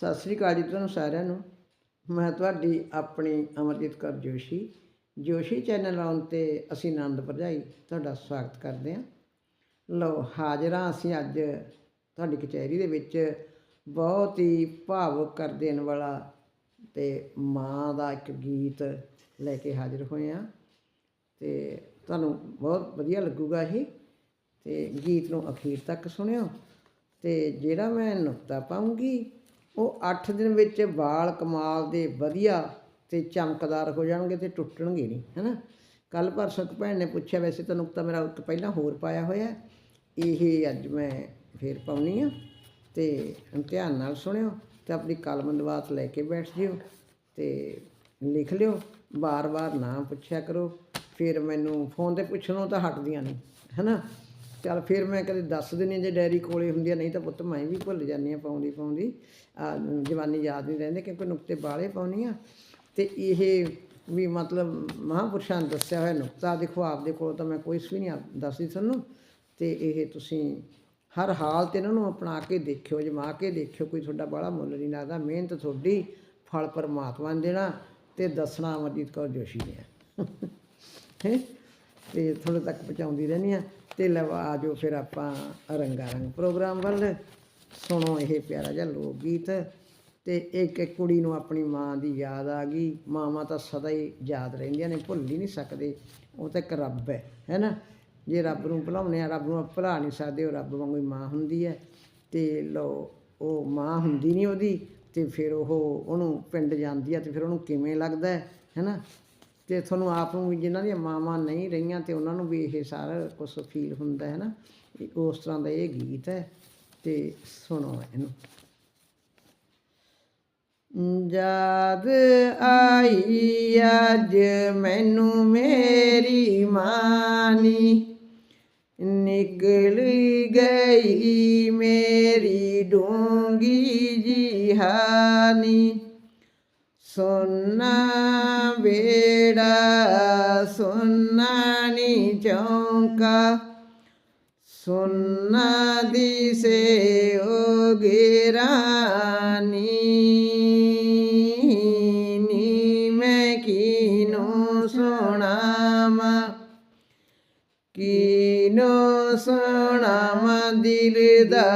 ਸਤਿ ਸ੍ਰੀ ਅਕਾਲ ਜੀ ਤੁਹਾਨੂੰ ਸਾਰਿਆਂ ਨੂੰ। ਮੈਂ ਤੁਹਾਡੀ ਆਪਣੀ ਅਮਰਜੀਤ ਕੌਰ ਜੋਸ਼ੀ। ਜੋਸ਼ੀ ਚੈਨਲ ਆਉਣ ਤੇ ਅਸੀਂ ਆਨੰਦ ਭਰਜਾਈ ਤੁਹਾਡਾ ਸਵਾਗਤ ਕਰਦੇ ਹਾਂ। ਲਓ, ਹਾਜ਼ਰਾਂ ਅਸੀਂ ਅੱਜ ਤੁਹਾਡੀ ਕਚਹਿਰੀ ਦੇ ਵਿੱਚ ਬਹੁਤ ਹੀ ਭਾਵੁਕ ਕਰ ਦੇਣ ਵਾਲਾ ਤੇ ਮਾਂ ਦਾ ਇੱਕ ਗੀਤ ਲੈ ਕੇ ਹਾਜ਼ਰ ਹੋਏ ਹਾਂ। ਤੇ ਤੁਹਾਨੂੰ ਬਹੁਤ ਵਧੀਆ ਲੱਗੂਗਾ ਇਹ। ਤੇ ਗੀਤ ਨੂੰ ਅਖੀਰ ਤੱਕ ਸੁਣਿਓ। ਤੇ ਜਿਹੜਾ ਮੈਂ ਨੁਕਤਾ ਪਾਉਂਗੀ ਉਹ 8 ਦਿਨ ਵਿੱਚ ਵਾਲ ਕਮਾਲ ਦੇ ਵਧੀਆ ਤੇ ਚਮਕਦਾਰ ਹੋ ਜਾਣਗੇ ਤੇ ਟੁੱਟਣਗੇ ਨਹੀਂ, ਹੈਨਾ? ਕੱਲ ਪਰਸੋਂ ਇੱਕ ਭੈਣ ਨੇ ਪੁੱਛਿਆ, ਵੈਸੇ ਤਾਂ ਨੁਕਤਾ ਮੇਰਾ ਇੱਕ ਪਹਿਲਾਂ ਹੋਰ ਪਾਇਆ ਹੋਇਆ। ਇਹ ਅੱਜ ਮੈਂ ਫੇਰ ਪਾਉਣੀ ਆ ਤੇ ਧਿਆਨ ਨਾਲ ਸੁਣਿਓ ਤੇ ਆਪਣੀ ਕਲਮ ਦਵਾਤ ਲੈ ਕੇ ਬੈਠ ਜਿਓ ਤੇ ਲਿਖ ਲਿਓ ਬਾਰ-ਬਾਰ ਨਾ ਪੁੱਛਿਆ ਕਰੋ, ਫਿਰ ਮੈਨੂੰ ਫੋਨ ਤੇ ਪੁੱਛਣੋਂ ਤਾਂ ਹਟਦੀਆਂ ਨਹੀਂ, ਹੈਨਾ? ਚੱਲ ਫਿਰ ਮੈਂ ਕਦੇ ਦੱਸ ਦਿੰਦੀ ਹਾਂ ਜੇ ਡਾਇਰੀ ਕੋਲੇ ਹੁੰਦੀ ਆ, ਨਹੀਂ ਤਾਂ ਪੁੱਤ ਮੈਂ ਵੀ ਭੁੱਲ ਜਾਂਦੀ ਆ ਪਾਉਂਦੀ ਪਾਉਂਦੀ। ਜਵਾਨੀ ਯਾਦ ਨਹੀਂ ਰਹਿੰਦੇ, ਕਿਉਂਕਿ ਨੁਕਤੇ ਬਾਲੇ ਪਾਉਣੀ ਆ। ਤੇ ਇਹ ਵੀ ਮਤਲਬ ਮਹਾਂਪੁਰਸ਼ਾਂ ਨੇ ਦੱਸਿਆ ਹੋਇਆ ਨੁਕਤਾ ਦੇਖੋ ਆਪਦੇ ਕੋਲ ਤਾਂ ਮੈਂ ਕੋਈ ਵੀ ਨਹੀਂ ਦੱਸਦੀ ਤੁਹਾਨੂੰ। ਤੇ ਇਹ ਤੁਸੀਂ ਹਰ ਹਾਲ ਤੇ ਇਹਨਾਂ ਨੂੰ ਅਪਣਾ ਕੇ ਦੇਖਿਓ, ਜਮਾ ਕੇ ਦੇਖਿਓ, ਕੋਈ ਤੁਹਾਡਾ ਬੜਾ ਮੁੱਲ ਨਹੀਂ ਲੱਗਦਾ। ਮਿਹਨਤ ਤੁਹਾਡੀ, ਫਲ ਪਰਮਾਤਮਾ ਨੇ ਦੇਣਾ ਤੇ ਦੱਸਣਾ ਅਮਰਜੀਤ ਕੌਰ ਜੋਸ਼ੀ ਨੇ। ਆ। ਹੈਂ? ਤੇ ਥੋੜੇ ਤੱਕ ਪਹੁੰਚਾਉਂਦੀ ਰਹਿੰਦੀ ਆ ਤੇ ਲਵਾ ਆ ਜਾਓ ਫਿਰ ਆਪਾਂ ਰੰਗਾ ਰੰਗ ਪ੍ਰੋਗਰਾਮ ਵੱਲ। ਸੁਣੋ ਇਹ ਪਿਆਰਾ ਜਿਹਾ ਲੋਕ ਗੀਤ ਤੇ ਇੱਕ ਇੱਕ ਕੁੜੀ ਨੂੰ ਆਪਣੀ ਮਾਂ ਦੀ ਯਾਦ ਆ ਗਈ। ਮਾਵਾਂ ਤਾਂ ਸਦਾ ਹੀ ਯਾਦ ਰਹਿੰਦੀਆਂ ਨੇ, ਭੁੱਲ ਹੀ ਨਹੀਂ ਸਕਦੇ। ਉਹ ਤਾਂ ਇੱਕ ਰੱਬ ਹੈ ਹੈਨਾ ਜੇ ਰੱਬ ਨੂੰ ਭੁਲਾਉਂਦੇ ਆ ਰੱਬ ਨੂੰ ਆਪਾਂ ਭੁਲਾ ਨਹੀਂ ਸਕਦੇ, ਉਹ ਰੱਬ ਵਾਂਗੂ ਹੀ ਮਾਂ ਹੁੰਦੀ ਹੈ। ਤੇ ਲੋ ਉਹ ਮਾਂ ਹੁੰਦੀ ਨਹੀਂ ਉਹਦੀ ਤੇ ਫਿਰ ਉਹ ਉਹਨੂੰ ਪਿੰਡ ਜਾਂਦੀ ਆ ਤੇ ਫਿਰ ਉਹਨੂੰ ਕਿਵੇਂ ਲੱਗਦਾ ਹੈ ਹੈਨਾ ਤੇ ਤੁਹਾਨੂੰ ਆਪ ਨੂੰ ਵੀ ਜਿਨ੍ਹਾਂ ਦੀਆਂ ਮਾਵਾਂ ਨਹੀਂ ਰਹੀਆਂ ਤੇ ਉਹਨਾਂ ਨੂੰ ਵੀ ਇਹ ਸਾਰਾ ਕੁਝ ਫੀਲ ਹੁੰਦਾ ਹੈ ਨਾ ਉਸ ਤਰ੍ਹਾਂ ਦਾ ਇਹ ਗੀਤ ਹੈ ਤੇ ਸੁਣੋ ਇਹਨੂੰ। ਜਦ ਆਈ ਅੱਜ ਮੈਨੂੰ ਮੇਰੀ ਮਾਨੀ, ਨਿਕਲ ਗਈ ਮੇਰੀ ਡੂੰਗੀ ਜੀ ਹਾਨੀ ਸੁਨਾ ਬੇੜਾ ਸੁਨਾ ਨੀ ਚੌਂਕਾ? ਸੁਨਾ ਦਿਸੇ ਓ ਗੇਰਾਨੀ ਨੀ ਮੈਂ ਕੀਨੂੰ ਸੁਣਾਵਾਂ? ਕੀਨੂੰ ਸੁਣਾਵਾਂ? ਦਿਲ ਦਾ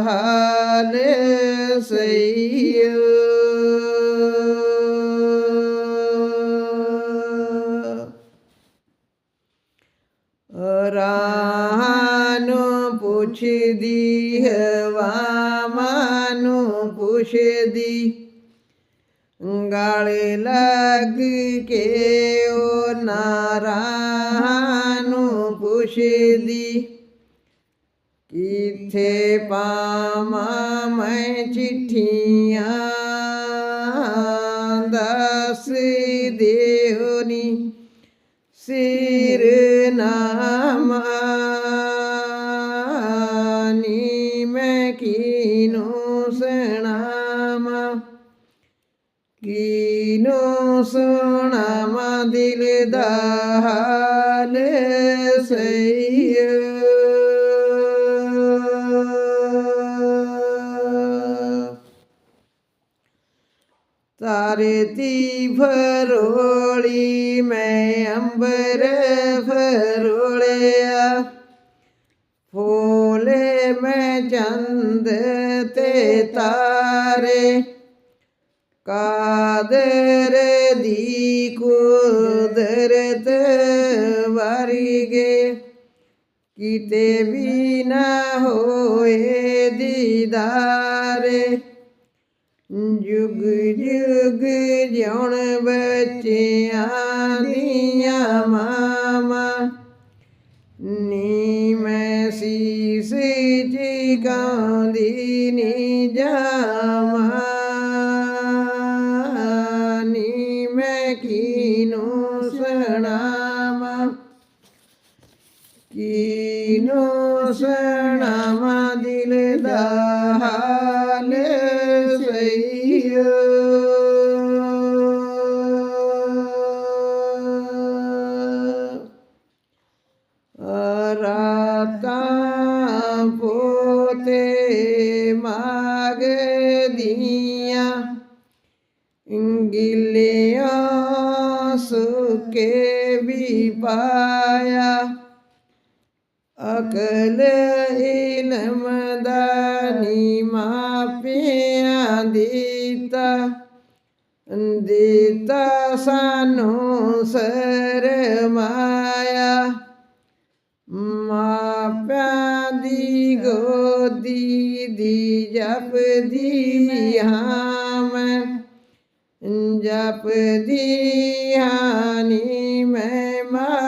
ਹਾਲ ਸਈਓ ਰਾਹ ਪੁੱਛਦੀ ਹਵਾ ਨੂੰ ਪੁੱਛਦੀ। ਗਾਲੇ ਲੱਗ ਕੇ ਉਹ ਨਾਰਾਂ ਨੂੰ ਪੁੱਛਦੀ, ਕਿੱਥੇ ਪਾਵਾਂ ਮੈਂ ਚਿੱਠੀਆਂ? ਦੱਸ ਦਿਓ ਸਿਰ ਨਾ ਕੀਨੂੰ ਸੁਣਾਵਾਂ ਦਿਲ ਦਾ ਹਾਲ ਸਈਓ ਤਾਰੇ ਦੀ ਫਰੋਲੀ ਮੈਂ ਅੰਬਰ ਫਰੋਲਿਆ। ਫੋਲੇ ਮੈਂ ਚੰਦ ਤੇ ਤਾਰੇ ਕਾਦਰ ਦੀ ਕੁਦਰਤ ਵਰਗੇ ਕਿਤੇ ਵੀ ਨਾ ਹੋਏ ਦੀਦਾਰੇ ਜੁਗ ਜੁਗ ਜਿਉਣ ਬੱਚਿਆਂ ਦੀਆਂ ਮਾਵਾਂ ਨੀ ਮੈਂ ਸੀਸ ਝਿਕਾਉਂਦੀ ਨੀ ਜਾਵਾਂ ਕੀਨੂੰ ਸੁਣਾਵਾਂ ਦਿਲ ਦਾ ਹਾਲ ਸਈਓ ਰਾਤਾਂ ਪੋਤੇ ਮਾਗਦੀਆਂ ਗਿਲਿਆ ਸੁਕੇ ਵੀ ਪਾਇਆ। ਅਕਲ ਇਲਮ ਦਾਨੀ ਮਾਪਿਆਂ ਦਿੱਤਾ ਦਿੱਤਾ ਸਾਨੂੰ ਸਰਮਾਇਆ। ਮਾਪਿਆਂ ਦੀ ਗੋਦੀ ਦੀ ਜਪਦੀ ਹਾਂ ਮੈਂ ਜਪਦੀ ਹਾਨੀ ਮੈਂ ਮਾ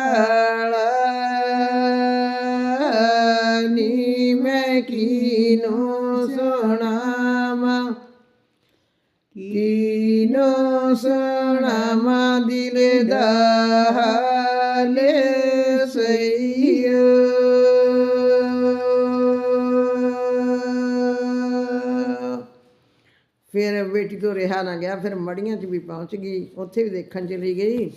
ਨੀ ਮੈਂ ਕੀਨੋ ਸੁਣਾਵਾਂ ਕੀਨੋ ਸੁਣਾਵਾਂ ਦਿਲ ਦਾ ਹਾਲ ਸਈਆ ਫਿਰ ਬੇਟੀ ਤੋਂ ਰਿਹਾ ਨਾ ਗਿਆ, ਫਿਰ ਮੜੀਆਂ 'ਚ ਵੀ ਪਹੁੰਚ ਗਈ, ਉੱਥੇ ਵੀ ਦੇਖਣ ਚਲੀ ਗਈ।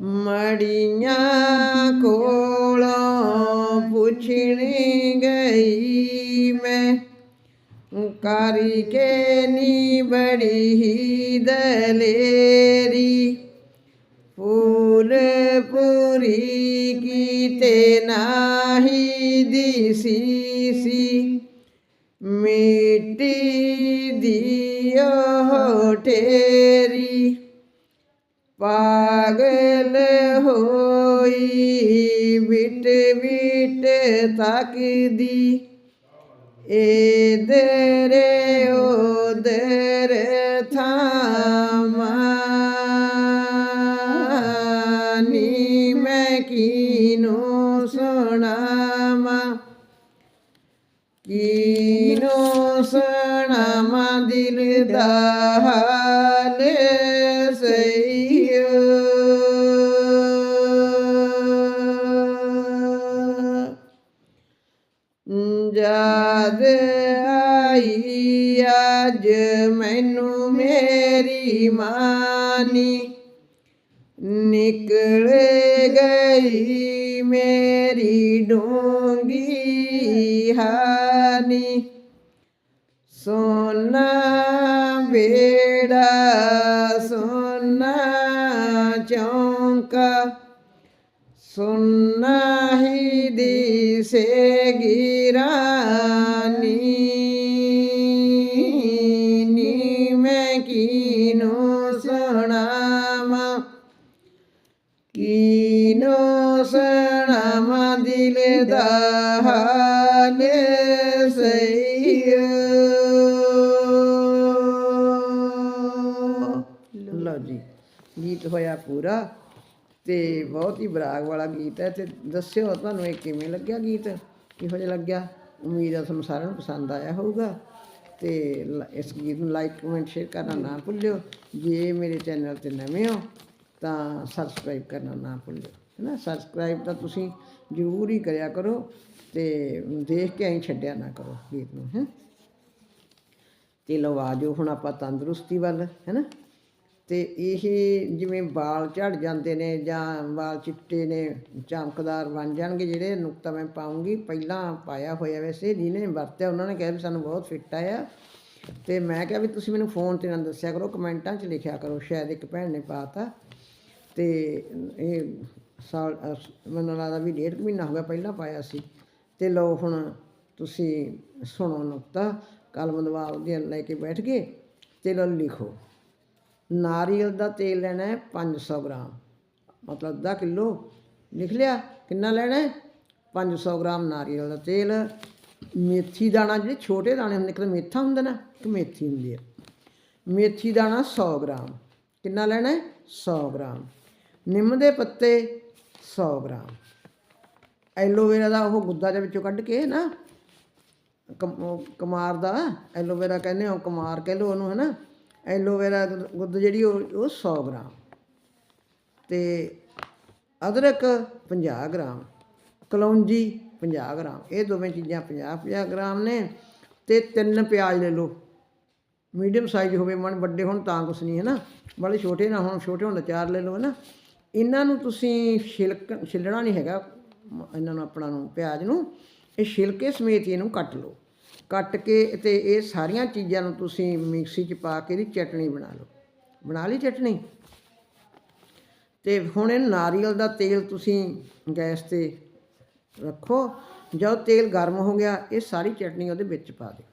ਮੜੀਆਂ ਕੋਲੋਂ ਪੁੱਛਣੀ ਗਈ ਮੈਂ ਕਾਰੀ ਕੇ ਨੀ ਬੜੀ ਦਲੇਰੀ। ਫੂਲ ਪੂਰੀ ਇਧਰ ਉਧਰ ਥਾਮਾਨੀ ਮੈਂ ਕੀਨੂੰ ਸੁਣਾਵਾਂ ਕੀਨੂੰ ਸੁਣਾਵਾਂ ਦਿਲ ਦਾ ਹਾਲ ਸਈਆ ਜਦ ਆਈ ਅੱਜ ਮੈਨੂੰ ਮੇਰੀ ਮਾਨੀ ਨਿਕਲ ਗਈ ਮੇਰੀ ਡੋਂਗੀ ਹਾਨੀ। ਸੋਨਾ ਬੇੜਾ ਸੋਨਾ ਚੌਂਕਾ, ਸੁਨਾ ਹੀ ਦਿਸੇ ਗਿਰਾਨੀ ਕੀਨੂੰ ਸੁਣਾਵਾਂ ਕੀਨੂੰ ਸੁਣਾਵਾਂ ਦਿਲ ਲਓ ਜੀ, ਗੀਤ ਹੋਇਆ ਪੂਰਾ ਤੇ ਬਹੁਤ ਹੀ ਬਰਾਗ ਵਾਲਾ ਗੀਤ ਹੈ ਤੇ ਦੱਸਿਓ ਤੁਹਾਨੂੰ ਇਹ ਕਿਵੇਂ ਲੱਗਿਆ ਗੀਤ? ਕਿਹੋ ਜਿਹਾ ਲੱਗਿਆ? ਉਮੀਦ ਹੈ ਤੁਹਾਨੂੰ ਸਾਰਿਆਂ ਨੂੰ ਪਸੰਦ ਆਇਆ ਹੋਊਗਾ। ਤੇ ਲ- ਇਸ ਗੀਤ ਨੂੰ ਲਾਈਕ ਕਮੈਂਟ ਸ਼ੇਅਰ ਕਰਨਾ ਨਾ ਭੁੱਲਿਓ। ਜੇ ਮੇਰੇ ਚੈਨਲ ਤੇ ਨਵੇਂ ਹੋ, ਤਾਂ ਸਬਸਕ੍ਰਾਈਬ ਕਰਨਾ ਨਾ ਭੁੱਲਿਓ। ਹੈਨਾ? ਸਬਸਕ੍ਰਾਈਬ ਤਾਂ ਤੁਸੀਂ ਜ਼ਰੂਰ ਹੀ ਕਰਿਆ ਕਰੋ ਤੇ ਦੇਖ ਕੇ ਐਂ ਛੱਡਿਆ ਨਾ ਕਰੋ ਗੀਤ ਨੂੰ, ਹੈ? ਤੇ ਲਓ ਆ ਜਾਓ ਹੁਣ ਆਪਾਂ ਤੰਦਰੁਸਤੀ ਵੱਲ, ਹੈਨਾ? ਅਤੇ ਇਹ ਜਿਵੇਂ ਵਾਲ ਝੜ ਜਾਂਦੇ ਨੇ ਜਾਂ ਵਾਲ ਚਿੱਟੇ ਨੇ, ਚਮਕਦਾਰ ਬਣ ਜਾਣਗੇ, ਜਿਹੜੇ ਨੁਕਤਾ ਮੈਂ ਪਾਉਂਗੀ। ਪਹਿਲਾਂ ਪਾਇਆ ਹੋਇਆ ਵੈਸੇ ਜਿਹਨੇ ਵਰਤਿਆ, ਉਹਨਾਂ ਨੇ ਕਿਹਾ ਵੀ ਸਾਨੂੰ ਬਹੁਤ ਫਿੱਟ ਆਇਆ। ਤੇ ਮੈਂ ਕਿਹਾ ਵੀ ਤੁਸੀਂ ਮੈਨੂੰ ਫੋਨ ਤੇ ਨਾ ਦੱਸਿਆ ਕਰੋ, ਕਮੈਂਟਾਂ 'ਚ ਲਿਖਿਆ ਕਰੋ, ਸ਼ਾਇਦ ਇੱਕ ਭੈਣ ਨੇ ਪਾਤਾ। ਤੇ ਇਹ ਸਾਲ, ਮੈਨੂੰ ਲੱਗਦਾ ਵੀ ਡੇਢ ਕੁ ਮਹੀਨਾ ਹੋ ਗਿਆ ਪਹਿਲਾਂ ਪਾਇਆ ਸੀ। ਤੇ ਲਓ ਹੁਣ ਤੁਸੀਂ ਸੁਣੋ ਨੁਕਤਾ, ਕਲਮ ਦਵਾਲ ਦੀਆਂ ਲੈ ਕੇ ਬੈਠ ਗਏ, ਤੇ ਲਓ ਲਿਖੋ। ਨਾਰੀਅਲ ਦਾ ਤੇਲ ਲੈਣਾ ਹੈ 500 ਗ੍ਰਾਮ। ਮਤਲਬ ਅੱਧਾ ਕਿਲੋ ਲਿਖ ਲਿਆ ਕਿੰਨਾ ਲੈਣਾ ਹੈ? 500 ਗ੍ਰਾਮ ਨਾਰੀਅਲ ਦਾ ਤੇਲ। ਮੇਥੀ ਦਾਣਾ, ਜਿਹੜੇ ਛੋਟੇ ਦਾਣੇ ਹੁੰਦੇ, ਇੱਕ ਮੇਥਾ ਹੁੰਦਾ ਨਾ, ਇੱਕ ਮੇਥੀ ਹੁੰਦੀ ਹੈ। ਮੇਥੀ ਦਾਣਾ 100 ਗ੍ਰਾਮ। ਕਿੰਨਾ ਲੈਣਾ ਹੈ? 100 ਗ੍ਰਾਮ। ਨਿੰਮ ਦੇ ਪੱਤੇ 100 ਗ੍ਰਾਮ। ਐਲੋਵੇਰਾ ਦਾ ਉਹ ਗੁੱਦਾ ਦੇ ਵਿੱਚੋਂ ਕੱਢ ਕੇ ਨਾ, ਕਮ- ਕਮਾਰ ਦਾ, ਐਲੋਵੇਰਾ ਕਹਿੰਦੇ ਹੋ ਕਮਾਰ ਕਹਿ ਲਓ ਉਹਨੂੰ ਹੈ ਨਾ ਐਲੋਵੇਰਾ ਗੁੱਦ- ਗੁੱਦ ਜਿਹੜੀ ਉਹ ਉਹ 100 ਗ੍ਰਾਮ। ਤੇ ਅਦਰਕ 50 ਗ੍ਰਾਮ, ਕਲੌਂਜੀ 50 ਗ੍ਰਾਮ, ਇਹ ਦੋਵੇਂ ਚੀਜ਼ਾਂ 50 50 ਗ੍ਰਾਮ ਨੇ। ਤੇ ਤਿੰਨ ਪਿਆਜ਼ ਲੈ ਲਓ। ਮੀਡੀਅਮ ਸਾਈਜ਼ ਹੋਵੇ, ਮਨ ਵੱਡੇ ਹੋਣ ਤਾਂ ਕੁਛ ਨਹੀਂ ਹੈ ਨਾ ਬੜੇ ਛੋਟੇ ਨਾ ਹੋਣ, ਛੋਟੇ ਹੋਣ ਦਾ ਚਾਰ ਲੈ ਲਓ ਹੈ ਨਾ ਇਹਨਾਂ ਨੂੰ ਤੁਸੀਂ ਛਿਲਕ, ਛਿੱਲਣਾ ਨਹੀਂ ਹੈਗਾ, ਮ- ਇਹਨਾਂ ਨੂੰ, ਆਪਣਾ ਨੂੰ, ਪਿਆਜ਼ ਨੂੰ। ਇਹ ਛਿਲਕੇ ਸਮੇਤ ਇਹਨੂੰ ਕੱਟ ਲਓ। ਕੱਟ ਕੇ ਤੇ ਇਹ ਸਾਰੀਆਂ ਚੀਜ਼ਾਂ ਨੂੰ ਤੁਸੀਂ ਮਿਕਸੀ 'ਚ ਪਾ ਕੇ ਇਹਦੀ ਚਟਣੀ ਬਣਾ ਲਓ। ਬਣਾ ਲਈ ਚਟਣੀ? ਤੇ ਹੁਣ ਇਹ ਨਾਰੀਅਲ ਦਾ ਤੇਲ ਤੁਸੀਂ ਗੈਸ ਤੇ ਰੱਖੋ। ਜਦੋਂ ਤੇਲ ਗਰਮ ਹੋ ਗਿਆ, ਇਹ ਸਾਰੀ ਚਟਣੀ ਉਹਦੇ ਵਿੱਚ ਪਾ ਦਿਓ।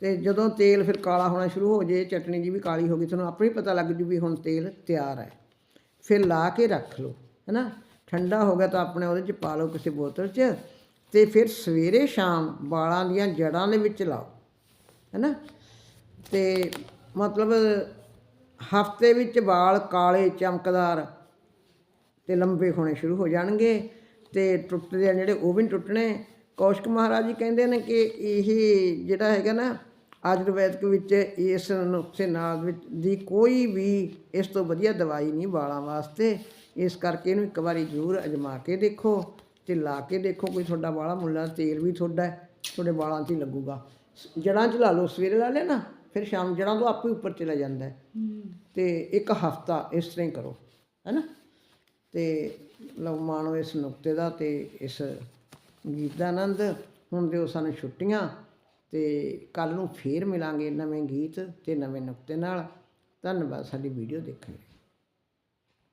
ਤੇ ਜਦੋਂ ਤੇਲ ਫਿਰ ਕਾਲਾ ਹੋਣਾ ਸ਼ੁਰੂ ਹੋ ਜੇ, ਚਟਣੀ ਜੀ ਵੀ ਕਾਲੀ ਹੋ ਗਈ, ਤੁਹਾਨੂੰ ਆਪੇ ਹੀ ਪਤਾ ਲੱਗ ਜੂ ਵੀ ਹੁਣ ਤੇਲ ਤਿਆਰ ਹੈ। ਫਿਰ ਲਾ ਕੇ ਰੱਖ ਲਓ, ਹੈਨਾ? ਠੰਡਾ ਹੋ ਗਿਆ ਤਾਂ ਆਪਣੇ ਉਹਦੇ 'ਚ ਪਾ ਲਓ ਕਿਸੇ ਬੋਤਲ 'ਚ। ਤੇ ਫਿਰ ਸਵੇਰੇ ਸ਼ਾਮ ਵਾਲਾਂ ਦੀਆਂ ਜੜਾਂ ਦੇ ਵਿੱਚ ਲਾਓ, ਹੈਨਾ? ਤੇ ਮਤਲਬ ਹਫ਼ਤੇ ਵਿੱਚ ਵਾਲ ਕਾਲੇ, ਚਮਕਦਾਰ ਤੇ ਲੰਬੇ ਹੋਣੇ ਸ਼ੁਰੂ ਹੋ ਜਾਣਗੇ ਤੇ ਟੁੱਟਦੇ ਆ ਜਿਹੜੇ ਉਹ ਵੀ ਨਹੀਂ ਟੁੱਟਣੇ। ਕੌਸ਼ਿਕ ਮਹਾਰਾਜ ਜੀ ਕਹਿੰਦੇ ਨੇ ਕਿ ਇਹ ਜਿਹੜਾ ਹੈਗਾ ਨਾ ਆਯੁਰਵੈਦਿਕ ਵਿੱਚ ਇਸ ਨੁਕਸੇ ਨਾਲ ਵਿੱਚ ਦੀ ਕੋਈ ਵੀ ਇਸ ਤੋਂ ਵਧੀਆ ਦਵਾਈ ਨਹੀਂ ਵਾਲਾਂ ਵਾਸਤੇ। ਇਸ ਕਰਕੇ ਇਹਨੂੰ ਇੱਕ ਵਾਰੀ ਜ਼ਰੂਰ ਅਜਮਾ ਕੇ ਦੇਖੋ। ਤੇ ਲਾ ਕੇ ਦੇਖੋ ਕੋਈ ਤੁਹਾਡਾ ਵਾਲਾ ਮੁੱਲਾ ਤੇਲ ਵੀ ਤੁਹਾਡਾ ਤੁਹਾਡੇ ਵਾਲਾਂ 'ਤੇ ਹੀ ਲੱਗੂਗਾ। ਜੜਾਂ 'ਚ ਲਾ ਲਓ ਸਵੇਰੇ ਲਾ ਨਾ ਫਿਰ ਸ਼ਾਮ ਜੜਾਂ ਤੋਂ ਆਪੇ ਉੱਪਰ ਚਲਾ ਜਾਂਦਾ ਹੈ। ਤੇ ਇੱਕ ਹਫਤਾ ਇਸ ਤਰ੍ਹਾਂ ਹੀ ਕਰੋ ਹੈਨਾ? ਤੇ ਲਓ ਮਾਣੋ ਇਸ ਨੁਕਤੇ ਦਾ ਤੇ ਇਸ ਗੀਤ ਦਾ ਆਨੰਦ। ਹੁਣ ਦਿਓ ਸਾਨੂੰ ਛੁੱਟੀਆਂ ਤੇ ਕੱਲ ਨੂੰ ਫੇਰ ਮਿਲਾਂਗੇ ਨਵੇਂ ਗੀਤ ਤੇ ਨਵੇਂ ਨੁਕਤੇ ਨਾਲ। ਧੰਨਵਾਦ ਸਾਡੀ ਵੀਡੀਓ ਦੇਖਣ ਲਈ।